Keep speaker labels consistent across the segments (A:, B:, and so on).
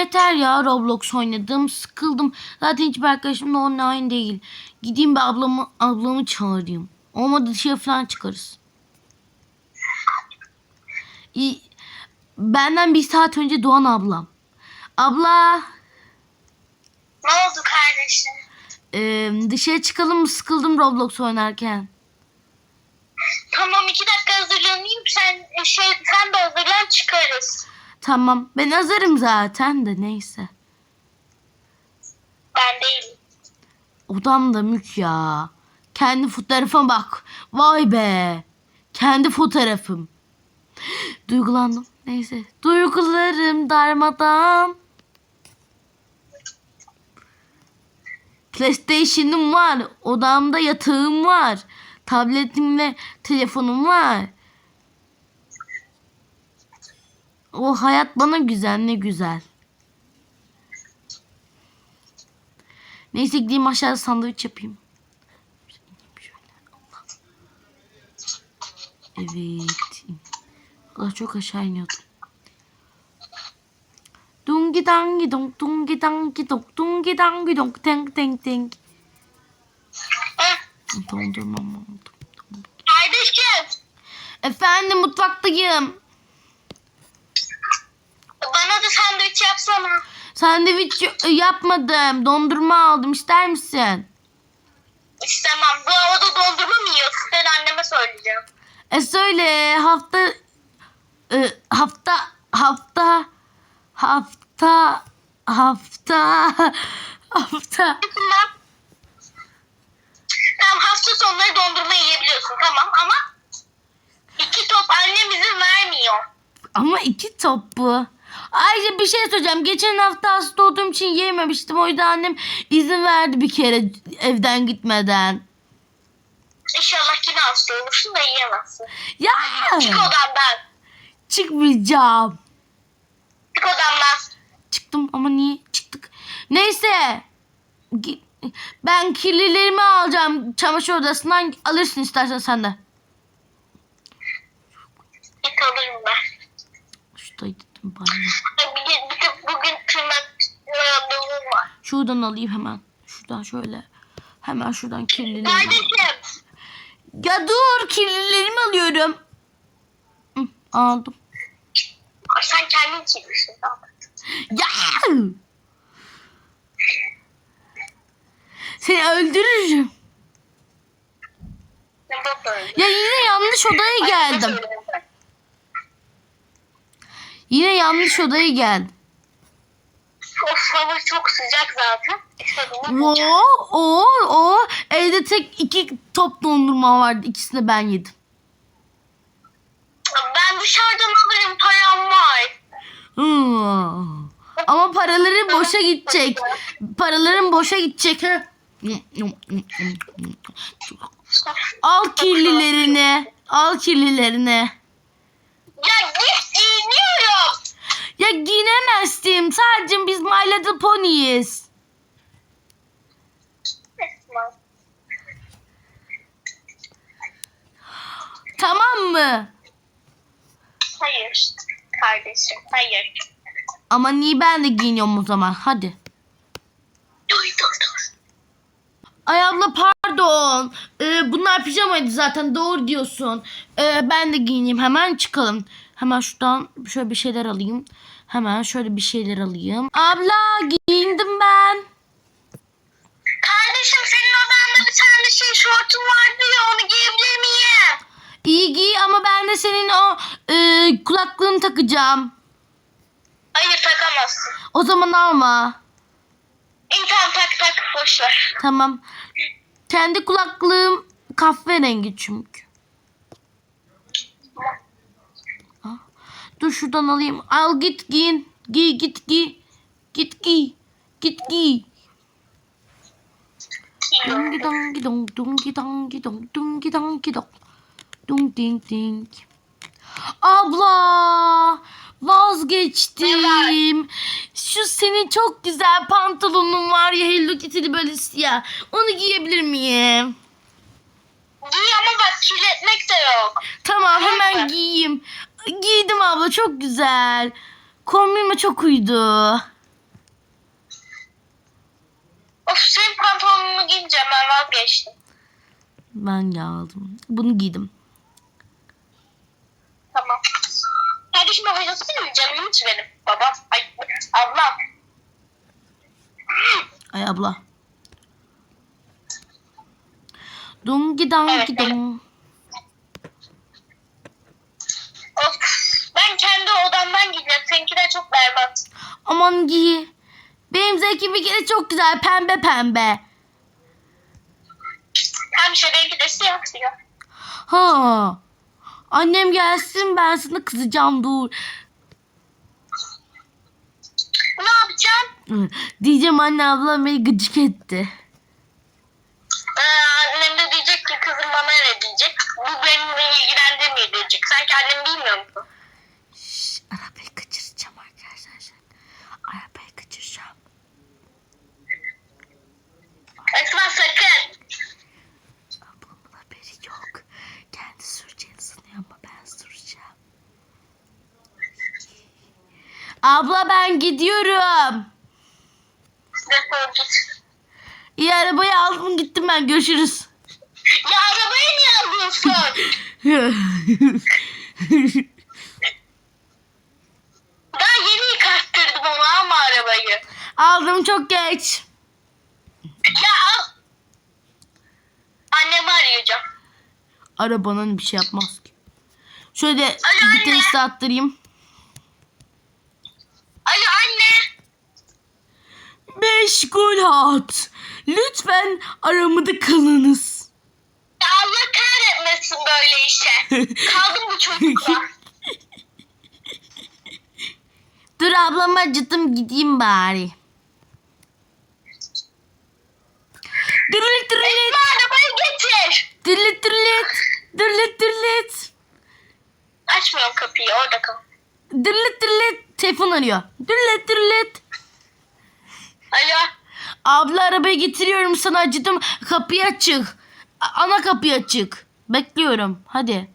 A: yeter ya Roblox oynadım. Sıkıldım. Zaten hiçbir arkadaşımla online değil. Gideyim bir ablamı, ablamı çağırayım. Olmadı dışarı falan çıkarız. İyi. Benden bir saat önce Doğan ablam. Abla
B: Ne oldu kardeşim?
A: e, dışarı çıkalım mı? Sıkıldım Roblox oynarken.
B: Tamam iki dakika hazırlanayım. Sen şey sen de hazırlan çıkarız.
A: Tamam. Ben hazırım zaten de neyse.
B: Ben değilim.
A: Odam da mük ya. Kendi fotoğrafıma bak. Vay be. Kendi fotoğrafım. Duygulandım. Neyse. Duygularım darmadan. PlayStation'ım var. Odamda yatağım var. Tabletimle telefonum var. O hayat bana güzel ne güzel. Neyse gideyim aşağıda sandviç yapayım. Evet. Allah çok aşağı iniyordum. Dungi dangi dong dungi dangi dong dungi dangi dong teng teng teng.
B: Heh,
A: Dondurmam oldu.
B: Kardeşim
A: Efendim mutfaktayım.
B: Sandviç yapsana.
A: Sandviç yapmadım. Dondurma aldım. İster misin?
B: İstemem. Bu havada dondurma mı yiyorsun? Ben anneme söyleyeceğim.
A: E söyle hafta e, hafta hafta hafta hafta hafta.
B: Tamam hafta sonları dondurma yiyebiliyorsun tamam ama iki top annem izin vermiyor.
A: ama iki top bu. Ayrıca bir şey söyleyeceğim. Geçen hafta hasta olduğum için yememiştim. O yüzden annem izin verdi bir kere evden gitmeden.
B: İnşallah yine hasta olursun da yiyemezsin.
A: Ya
B: Çık odamdan.
A: çıkmayacağım.
B: Çık odamdan.
A: Çıktım ama niye çıktık? Neyse. Ben kirlilerimi alacağım çamaşır odasından. Alırsın istersen sen de.
B: Git alırım ben.
A: Şuradaydı.
B: Bir, de- bir de bugün tırnak randevum var.
A: Şuradan alayım hemen. Şuradan şöyle. Hemen şuradan kirlilerimi.
B: Kardeşim.
A: Ya dur kirlilerimi alıyorum. Hı, aldım.
B: Ay, Sen kendin kirlisin.
A: Ya! Seni öldürürüm. Ya yine yanlış odaya geldim. Yine yanlış odaya geldim.
B: Of hava çok sıcak zaten. İstediğimi
A: O, o, o. Evde tek iki top dondurma vardı. İkisini ben yedim.
B: Ben dışarıdan alırım param var.
A: Hmm. Ama paraları boşa gidecek. Paraların boşa gidecek. ha. Al kirlilerini. Al kirlilerini.
B: Ya git giyiniyorum.
A: Ya giyinemezsin. Sadece biz My Little Pony'yiz. Tamam mı?
B: Hayır kardeşim hayır.
A: Ama niye ben de giyiniyorum o zaman? Hadi.
B: Dur dur dur.
A: Ay abla pardon. Ee, bunlar pijamaydı zaten doğru diyorsun. Ee, ben de giyineyim hemen çıkalım. Hemen şuradan şöyle bir şeyler alayım. Hemen şöyle bir şeyler alayım. Abla giyindim ben.
B: Kardeşim senin odanda bir tane şey şortun vardı ya onu giyebilir miyim?
A: İyi giy ama ben de senin o e, kulaklığını takacağım.
B: Hayır takamazsın.
A: O zaman alma.
B: İyi tamam tak tak boş ver.
A: Tamam. Kendi kulaklığım kahverengi çünkü. Ah, Dur şuradan alayım. Al git giyin. Giy git giy. Git giy. Git giy. Dungi dangi dong dungi dangi dong dungi dangi dong. Dung ding ding. Abla vazgeçtim şu senin çok güzel pantolonun var ya Hello Kitty'li böyle siyah. Onu giyebilir miyim?
B: Giy ama bak kirletmek de yok.
A: Tamam hemen giyeyim. Giydim abla çok güzel. Kombinime çok uydu.
B: Of senin pantolonunu giyince ben vazgeçtim.
A: Ben de aldım. Bunu giydim.
B: Tamam. Kardeşim ben oynasana mı? Canımı hiç benim. Babam. Ay ablam.
A: Ay abla. Dungi dangi
B: Evet,
A: dong.
B: Of. Ben kendi odamdan gideceğim. Seninkiler çok berbat.
A: Aman giy. Benim zevkim bir kere çok güzel. Pembe pembe.
B: Hem şöyle de siyah siyah.
A: Ha. Annem gelsin ben sana kızacağım dur.
B: Ne yapacağım?
A: Diyeceğim anne ablam beni gıcık etti.
B: Ee, annem de diyecek ki kızım bana ne diyecek. Bu benimle ilgilendirmiyor diyecek. Sanki annem bilmiyor musun?
A: Şş, arabayı kaçıracağım arkadaşlar. Arabayı kaçıracağım.
B: Esma sakın.
A: Ablamın haberi yok. Kendi süreceğini sanıyor ama ben süreceğim. Abla ben gidiyorum.
B: Defol git.
A: İyi arabayı aldım gittim ben görüşürüz.
B: Ya arabaya niye alıyorsun? Daha yeni yıkattırdım onu ama arabayı.
A: aldım çok geç.
B: Ya al. Annemi arayacağım.
A: Arabanın bir şey yapmaz ki. Şöyle
B: anne.
A: bir test attırayım.
B: Alo anne.
A: Meşgul hat. Lütfen aramada kalınız.
B: Allah kahretmesin böyle işe. Kaldım bu çocukla.
A: Dur ablama acıttım gideyim bari. Dırlıt dırlıt.
B: Esma arabayı getir.
A: Dırlıt dırlıt. Dırlıt dırlıt.
B: Açmıyorum kapıyı orada kal.
A: Dırlıt dırlıt. Telefon arıyor. Dırlıt dırlıt.
B: Alo.
A: Abla arabayı getiriyorum sana acıdım. Kapıyı açık. Ana kapıyı açık. Bekliyorum. Hadi.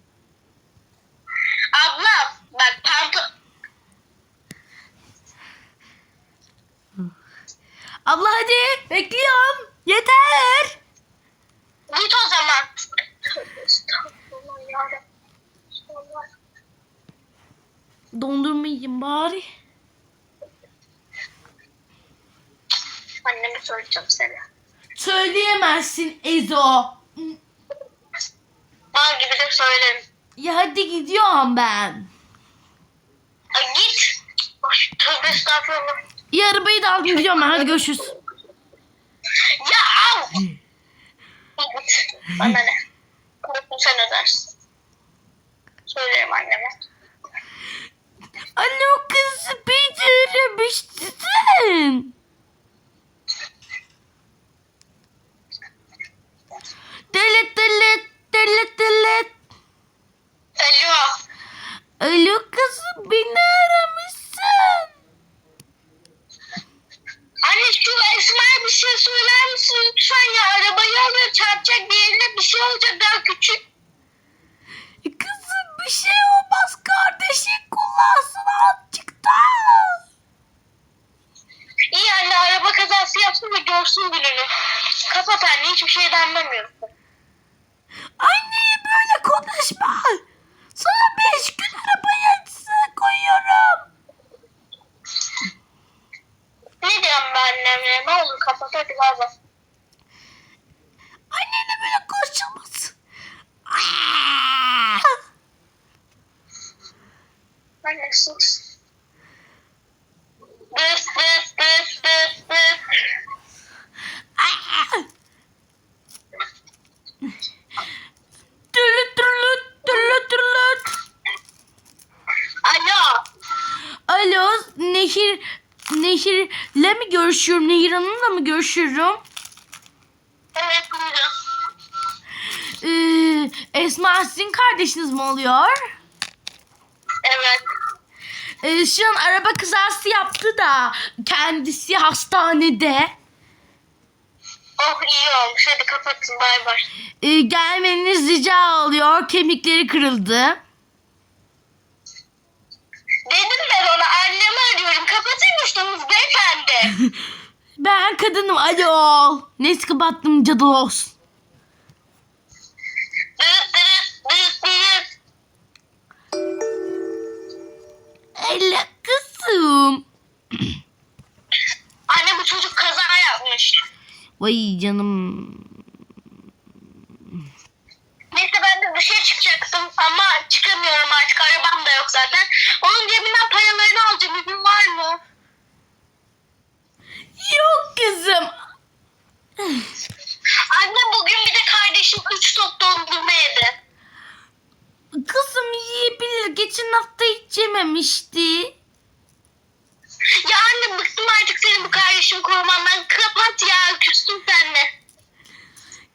B: Abla bak pantol...
A: Abla hadi. Bekliyorum. Yeter.
B: Git o zaman.
A: Dondurma yiyeyim bari.
B: Anneme söyleyeceğim seni.
A: Söyleyemezsin Ezo.
B: Mal gibi de söylerim.
A: Ya hadi gidiyorum ben.
B: Ay git. Ay, tövbe estağfurullah.
A: İyi arabayı da aldım gidiyorum ben. Hadi görüşürüz.
B: Ya al. Git. Bana ne? Parasını sen ödersin. Söylerim anneme.
A: Anne o kızı becerimişsin. Delet delet delet delet.
B: Alo.
A: Alo kızım beni aramışsın.
B: Anne şu Esma'ya bir şey söyler misin lütfen ya? Arabayı alıyor çarpacak bir yerine bir şey olacak daha küçük.
A: Kızım bir şey olmaz kardeşin kullansın azıcık da.
B: İyi anne araba kazası yapsın da görsün gününü. Kapat anne hiçbir şeyden anlamıyorsun.
A: Anneye böyle konuşma. Sana beş gün arabayı koyuyorum.
B: Ne diyorum ben annemle? Ne olur kapat hadi baba.
A: Annenle böyle konuşulmaz. Aa!
B: Anne sus. Dıs dıs dıs dıs dıs.
A: Aa! Tırlıt tırlıt tırlıt tırlıt.
B: Alo.
A: Alo Nehir Nehir'le mi görüşüyorum? Nehir Hanım'la mı görüşüyorum?
B: Evet buyurun.
A: Ee, Esma sizin kardeşiniz mi oluyor?
B: Evet.
A: Ee, şu an araba kazası yaptı da kendisi hastanede.
B: Oh iyi olmuş. Hadi kapatın bay bay.
A: Ee, gelmeniz rica oluyor. Kemikleri kırıldı.
B: Dedim ben
A: kadınım ayol. Cadılos.
B: Dırıt dırıt dırıt dırıt.
A: Ella kızım.
B: Anne bu çocuk kaza yapmış.
A: Vay canım.
B: Neyse ben de dışarı çıkacaktım ama çıkamıyorum artık arabam da yok zaten. Onun cebinden paralarını alacağım izin var mı?
A: Yok kızım.
B: Anne bugün bir de kardeşim 3 top dondurma yedi.
A: Kızım yiyebilir. Geçen hafta hiç yememişti.
B: Ya anne bıktım artık senin bu kardeşim korumandan. Kapat ya küstüm seninle.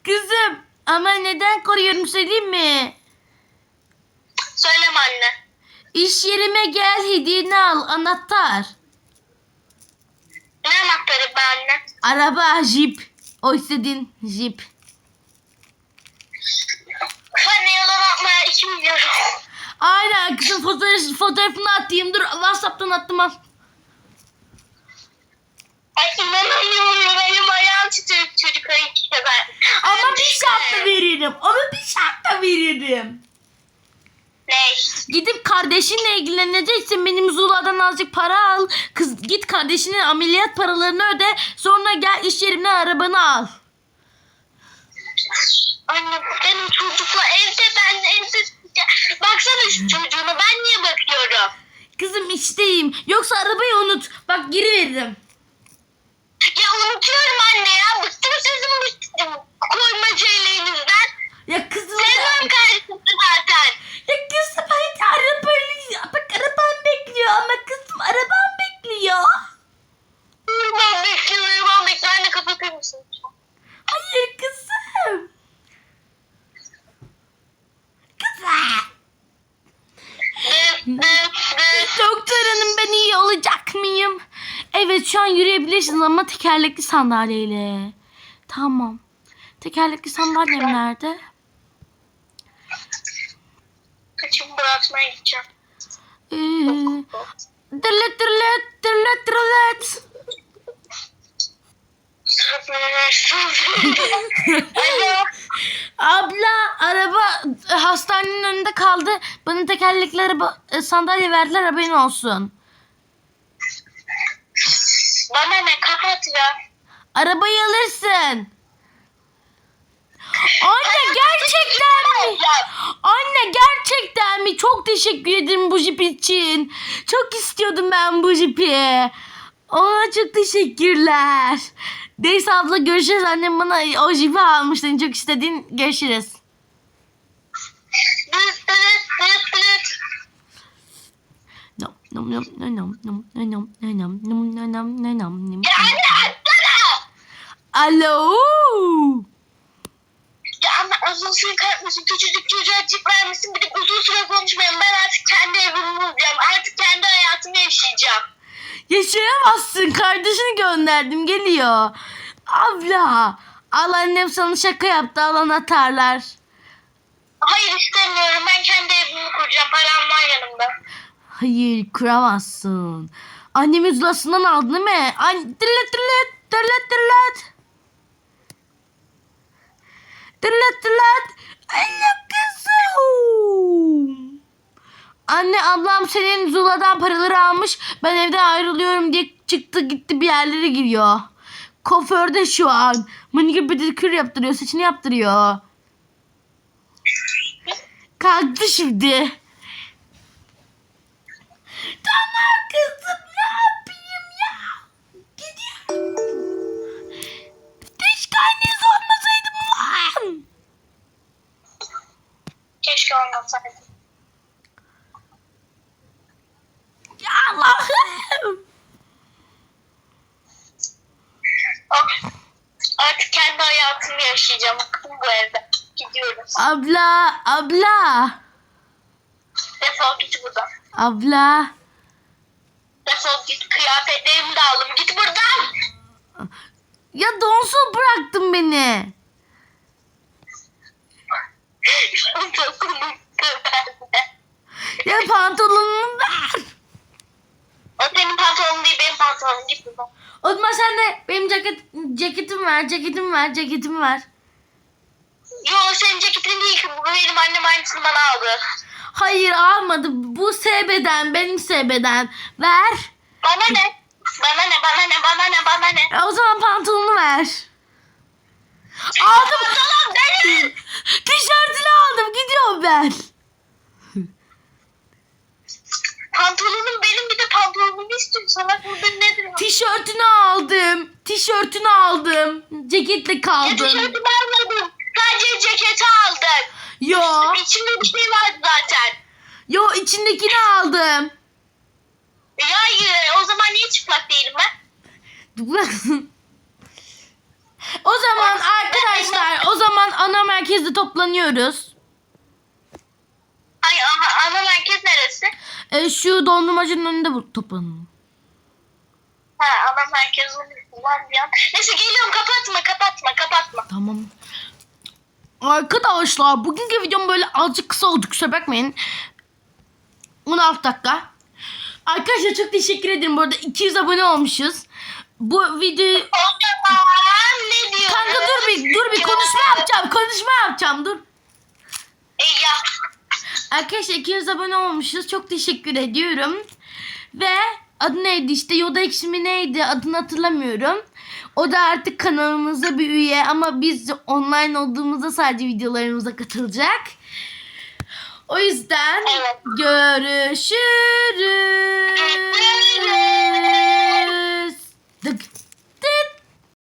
A: Kızım ama neden koruyorum söyleyeyim mi?
B: Söyleme anne.
A: İş yerime gel hediyeni al anahtar.
B: Ne anahtarı be anne?
A: Araba jip. O istediğin jip.
B: Anne yalan atmaya 2 milyon.
A: Aynen kızım fotoğraf, fotoğrafını atayım. Dur Whatsapp'tan attım al.
B: Ay inanamıyorum benim ayağım titriyor çocuk ayı işte ben.
A: Ama bir şartla veririm. Ama bir şartla veririm.
B: Ne?
A: Gidip kardeşinle ilgileneceksin. Benim Zula'dan azıcık para al. Kız git kardeşinin ameliyat paralarını öde. Sonra gel iş yerimden arabanı al.
B: Anne benim çocukla evde ben evde Baksana şu çocuğuna ben niye bakıyorum?
A: Kızım işteyim. Yoksa arabayı unut. Bak geri veririm.
B: Ya unutuyorum anne ya. Bıktım sizin bu koyma şeylerinizden.
A: Ya kızım.
B: Sevmem kardeşim zaten.
A: Ya kızım hadi arabayı. Bak araban bekliyor ama kızım araban bekliyor.
B: Ben bekliyorum ben bekliyorum. Anne kapatır mısın?
A: Hayır kızım. Kızım. Doktor hanım ben iyi olacak mıyım? Evet şu an yürüyebilirsiniz ama tekerlekli sandalyeyle. Tamam. Tekerlekli sandalyem nerede?
B: Kaçımı bırakmaya gideceğim.
A: Ee, dırlıt dırlıt dırlıt.
B: Alo.
A: Abla araba hastanenin önünde kaldı. Bana tekerlekli araba e, sandalye verdiler haberin olsun.
B: Bana ne kapat ya.
A: Arabayı alırsın. Anne gerçekten mi? Anne gerçekten mi? Çok teşekkür ederim bu jip için. Çok istiyordum ben bu jipi. Aa çok teşekkürler. Neyse abla görüşürüz. Annem bana o jipi almış. Seni çok istediğin görüşürüz. Nom nom nom nom nom nom nom nom nom nom nom nom nom nom.
B: Ya anne açsana.
A: Alo.
B: Ya anne uzun süre kalkmasın. Küçücük çocuğa cip vermişsin. Bir de uzun süre konuşmayalım. Ben artık kendi evimi bulacağım. Artık kendi hayatımı yaşayacağım.
A: Yaşayamazsın. Kardeşini gönderdim. Geliyor. Abla. Al annem sana şaka yaptı. Al anahtarlar.
B: Hayır istemiyorum. Ben kendi evimi kuracağım. Param var yanımda.
A: Hayır kuramazsın. Annemin zulasından aldın değil mi? An tırlat tırlat tırlat tırlat. Tırlat tırlat. Anne kızım. Anne ablam senin Zula'dan paraları almış. Ben evden ayrılıyorum diye çıktı gitti bir yerlere giriyor. Kuaförde şu an. Manikür pedikür yaptırıyor. Saçını yaptırıyor. Kalktı şimdi. Abla, abla,
B: Defol git buradan.
A: abla.
B: Defol git. Kıyafetlerimi de aldım. Git buradan.
A: Ya donsuz bıraktın beni. Ya pantolonumu ver.
B: O senin pantolonun değil benim pantolonum değil mi?
A: O zaman sen de benim ceket, ceketim ver, ceketim ver, ceketim ver.
B: Yo senin ceketin değil ki. Bu benim annem aynısını bana aldı.
A: Hayır almadı. Bu SB'den, benim SB'den. Ver.
B: Bana ne? Bana ne? Bana ne? Bana ne? Bana ne?
A: E, o zaman pantolonu ver. Aldım.
B: Pantolon benim.
A: Tişörtünü aldım. Gidiyorum ben.
B: Pantolonum benim bir de pantolonumu istiyorum. Salak burada nedir? o?
A: Tişörtünü aldım. Tişörtünü aldım. Ceketle
B: Ya
A: kaldım.
B: tişörtümü almadım. Sadece ceketi aldım.
A: Yo.
B: İçimde bir şey vardı zaten.
A: Yo içindekini aldım.
B: Ya hayır o zaman niye çıplak değilim ben?
A: Bırakın. O zaman arkadaşlar o zaman ana merkezde toplanıyoruz.
B: Ay aha, ana merkez neresi?
A: E, şu dondurmacının önünde bu- toplanalım.
B: Ha ana merkez var ya. Neyse geliyorum kapatma kapatma kapatma.
A: Tamam. Arkadaşlar bugünkü videom böyle azıcık kısa oldu kusura bakmayın. 16 dakika. Arkadaşlar çok teşekkür ederim. Bu arada 200 abone olmuşuz. Bu videoyu... Kanka dur bir, dur bir konuşma yapacağım. Konuşma yapacağım dur. Arkadaşlar 200 abone olmuşuz. Çok teşekkür ediyorum. Ve adı neydi işte Yoda Ekşi mi neydi adını hatırlamıyorum. O da artık kanalımızda bir üye ama biz online olduğumuzda sadece videolarımıza katılacak. O yüzden
B: Evet.
A: görüşürüz. Dık.